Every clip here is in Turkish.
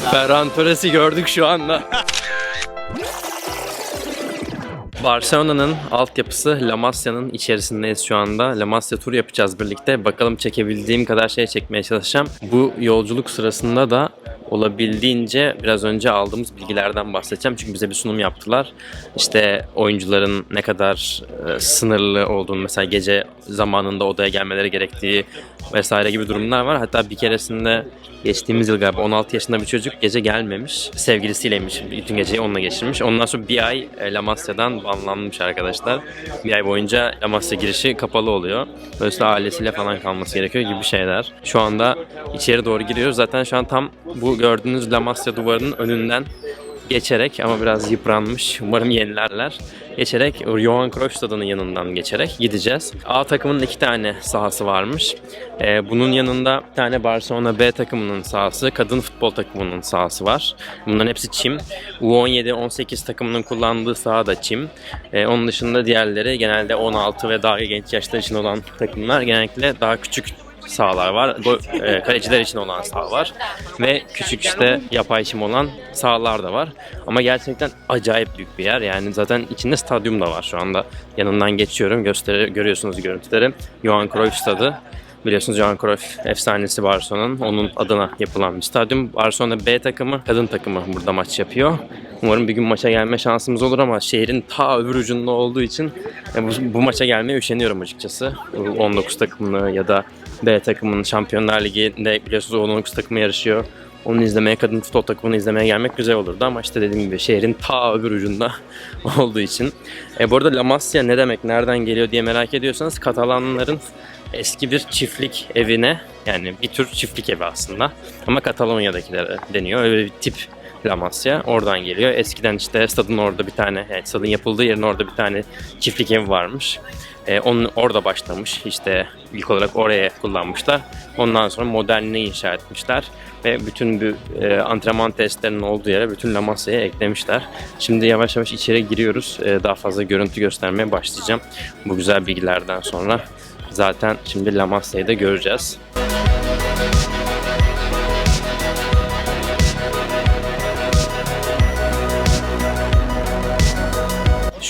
Ferran Torres'i gördük şu anda. Barcelona'nın altyapısı La Masia'nın içerisindeyiz şu anda. La Masia tur yapacağız birlikte. Bakalım çekebildiğim kadar şey çekmeye çalışacağım. Bu yolculuk sırasında da olabildiğince biraz önce aldığımız bilgilerden bahsedeceğim. Çünkü bize bir sunum yaptılar. İşte oyuncuların ne kadar e, sınırlı olduğunu mesela gece zamanında odaya gelmeleri gerektiği vesaire gibi durumlar var. Hatta bir keresinde geçtiğimiz yıl galiba 16 yaşında bir çocuk gece gelmemiş. Sevgilisiyleymiş. Bütün geceyi onunla geçirmiş. Ondan sonra bir ay e, La Masia'dan banlanmış arkadaşlar. Bir ay boyunca La Masia girişi kapalı oluyor. Dolayısıyla ailesiyle falan kalması gerekiyor gibi şeyler. Şu anda içeri doğru giriyoruz. Zaten şu an tam bu gördüğünüz La Masia duvarının önünden geçerek ama biraz yıpranmış. Umarım yenilerler. Geçerek Johan Cruyff stadının yanından geçerek gideceğiz. A takımının iki tane sahası varmış. Ee, bunun yanında bir tane Barcelona B takımının sahası, kadın futbol takımının sahası var. Bunların hepsi çim. U17-18 takımının kullandığı saha da çim. Ee, onun dışında diğerleri genelde 16 ve daha genç yaşlar için olan takımlar genellikle daha küçük sahalar var. Go- e, kaleciler için olan saha var. Ve küçük işte yapay çim olan sahalar da var. Ama gerçekten acayip büyük bir yer. Yani zaten içinde stadyum da var şu anda. Yanından geçiyorum. Gösteri görüyorsunuz görüntüleri. Johan Cruyff stadı. Biliyorsunuz Johan Cruyff efsanesi Barcelona'nın. Onun adına yapılan bir stadyum. Barcelona B takımı, kadın takımı burada maç yapıyor. Umarım bir gün maça gelme şansımız olur ama şehrin ta öbür ucunda olduğu için e, bu, bu maça gelmeye üşeniyorum açıkçası. Bu 19 takımlı ya da B takımının Şampiyonlar Ligi'nde biliyorsunuz 19 takımı yarışıyor. Onu izlemeye, kadın futbol takımını izlemeye gelmek güzel olurdu ama işte dediğim gibi şehrin ta öbür ucunda olduğu için. E, bu arada La Masia ne demek, nereden geliyor diye merak ediyorsanız Katalanların eski bir çiftlik evine yani bir tür çiftlik evi aslında ama Katalonya'dakilere deniyor. Öyle bir tip La Masia oradan geliyor. Eskiden işte stadın orada bir tane, yani stadın yapıldığı yerin orada bir tane çiftlik evi varmış. Ee, onun orada başlamış. İşte ilk olarak oraya kullanmışlar. Ondan sonra modernini inşa etmişler ve bütün bu e, antrenman testlerinin olduğu yere bütün La Masia'yı eklemişler. Şimdi yavaş yavaş içeri giriyoruz. Ee, daha fazla görüntü göstermeye başlayacağım. Bu güzel bilgilerden sonra zaten şimdi La Masia'yı da göreceğiz.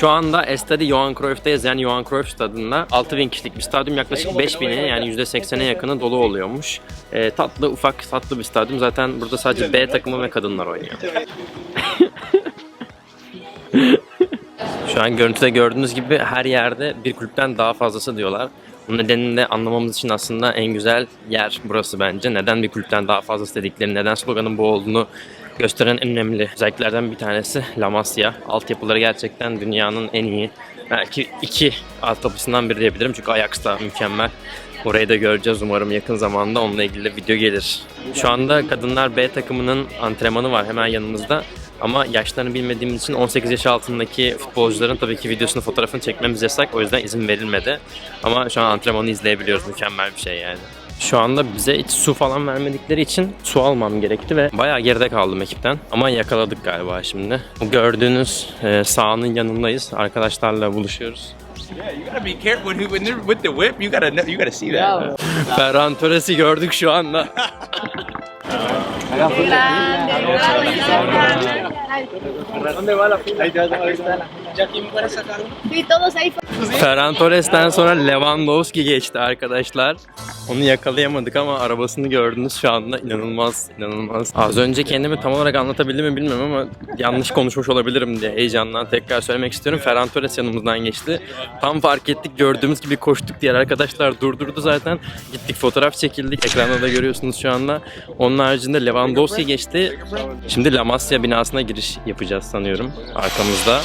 Şu anda Estadi Johan Cruyff'teyiz. Yani Johan Cruyff stadında 6000 kişilik bir stadyum yaklaşık 5000'e yani %80'e yakını dolu oluyormuş. Ee, tatlı ufak tatlı bir stadyum. Zaten burada sadece B takımı ve kadınlar oynuyor. Şu an görüntüde gördüğünüz gibi her yerde bir kulüpten daha fazlası diyorlar. Bunun nedenini de anlamamız için aslında en güzel yer burası bence. Neden bir kulüpten daha fazlası dedikleri, neden sloganın bu olduğunu gösteren en önemli özelliklerden bir tanesi La Masia. Altyapıları gerçekten dünyanın en iyi, belki iki altyapısından biri diyebilirim. Çünkü Ajax da mükemmel. Orayı da göreceğiz umarım yakın zamanda onunla ilgili de video gelir. Şu anda kadınlar B takımının antrenmanı var hemen yanımızda. Ama yaşlarını bilmediğimiz için 18 yaş altındaki futbolcuların tabii ki videosunu, fotoğrafını çekmemiz yasak. O yüzden izin verilmedi. Ama şu an antrenmanı izleyebiliyoruz. Mükemmel bir şey yani. Şu anda bize hiç su falan vermedikleri için su almam gerekti ve bayağı geride kaldım ekipten. Ama yakaladık galiba şimdi. Gördüğünüz e, sahanın yanındayız. Arkadaşlarla buluşuyoruz. Yeah, you gotta be careful when, when they're with the whip. You gotta know, you gotta see that. Ferran Torres'i gördük şu anda. ¿Dónde va la fila? Ahí está. ¿Ya quién puede sacar? Sí, todos ahí. Ferran Torres'ten sonra Lewandowski geçti arkadaşlar. Onu yakalayamadık ama arabasını gördünüz şu anda inanılmaz inanılmaz. Az önce kendimi tam olarak anlatabildim mi bilmiyorum ama yanlış konuşmuş olabilirim diye heyecandan tekrar söylemek istiyorum. Ferran Torres yanımızdan geçti. Tam fark ettik gördüğümüz gibi koştuk diğer arkadaşlar durdurdu zaten. Gittik fotoğraf çekildik ekranda da görüyorsunuz şu anda. Onun haricinde Lewandowski geçti. Şimdi La Masia binasına giriş yapacağız sanıyorum arkamızda.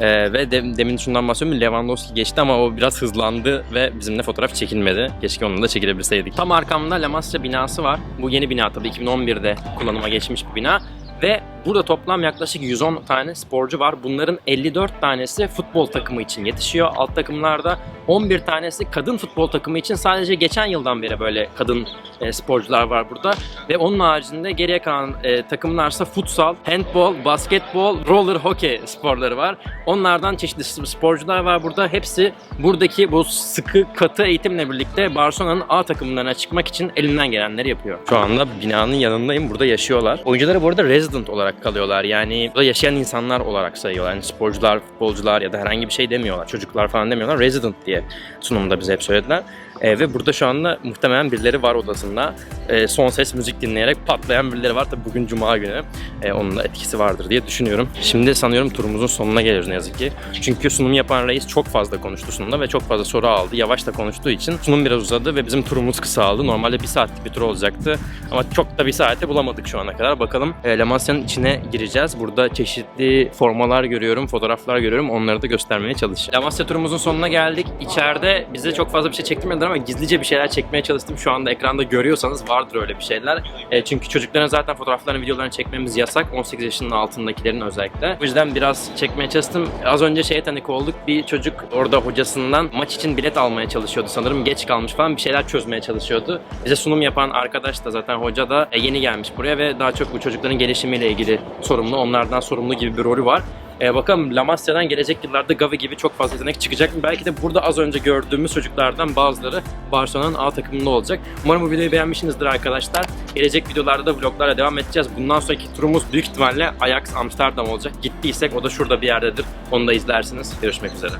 Ee, ve de- demin şundan bahsediyorum Lewandowski geçti ama o biraz hızlandı ve bizimle fotoğraf çekilmedi. Keşke onunla da çekilebilseydik. Tam arkamda La Masia binası var. Bu yeni bina tabii 2011'de kullanıma geçmiş bir bina. Ve Burada toplam yaklaşık 110 tane sporcu var. Bunların 54 tanesi futbol takımı için yetişiyor. Alt takımlarda 11 tanesi kadın futbol takımı için sadece geçen yıldan beri böyle kadın e, sporcular var burada. Ve onun haricinde geriye kalan e, takımlarsa futsal, handbol, basketbol, roller hockey sporları var. Onlardan çeşitli sporcular var burada. Hepsi buradaki bu sıkı katı eğitimle birlikte Barcelona'nın A takımlarına çıkmak için elinden gelenleri yapıyor. Şu anda binanın yanındayım. Burada yaşıyorlar. Oyuncuları bu arada resident olarak kalıyorlar. Yani burada yaşayan insanlar olarak sayıyorlar. Yani sporcular, futbolcular ya da herhangi bir şey demiyorlar. Çocuklar falan demiyorlar. Resident diye sunumda bize hep söylediler. E, ve burada şu anda muhtemelen birileri var odasında. E, son ses müzik dinleyerek patlayan birileri var. Tabi bugün cuma günü. E, onun da etkisi vardır diye düşünüyorum. Şimdi sanıyorum turumuzun sonuna geliyoruz ne yazık ki. Çünkü sunum yapan reis çok fazla konuştu sunumda ve çok fazla soru aldı. Yavaş da konuştuğu için sunum biraz uzadı ve bizim turumuz kısaldı. Normalde bir saatlik bir tur olacaktı. Ama çok da bir saate bulamadık şu ana kadar. Bakalım e, La Masia'nın içine gireceğiz. Burada çeşitli formalar görüyorum, fotoğraflar görüyorum. Onları da göstermeye çalışacağım. La Masia turumuzun sonuna geldik. İçeride bize çok fazla bir şey çektirmediler ama gizlice bir şeyler çekmeye çalıştım. Şu anda ekranda görüyorsanız vardır öyle bir şeyler. E, çünkü çocukların zaten fotoğraflarını, videolarını çekmemiz yasak. 18 yaşının altındakilerin özellikle. Bu yüzden biraz çekmeye çalıştım. Az önce şeye tanık olduk. Bir çocuk orada hocasından maç için bilet almaya çalışıyordu sanırım. Geç kalmış falan bir şeyler çözmeye çalışıyordu. Bize sunum yapan arkadaş da zaten hoca da e, yeni gelmiş buraya ve daha çok bu çocukların gelişimiyle ilgili sorumlu. Onlardan sorumlu gibi bir rolü var. Ee, bakalım La Masia'dan gelecek yıllarda Gavi gibi çok fazla yetenek çıkacak mı? Belki de burada az önce gördüğümüz çocuklardan bazıları Barcelona'nın A takımında olacak. Umarım bu videoyu beğenmişsinizdir arkadaşlar. Gelecek videolarda da vloglarla devam edeceğiz. Bundan sonraki turumuz büyük ihtimalle Ajax Amsterdam olacak. Gittiysek o da şurada bir yerdedir. Onu da izlersiniz. Görüşmek üzere.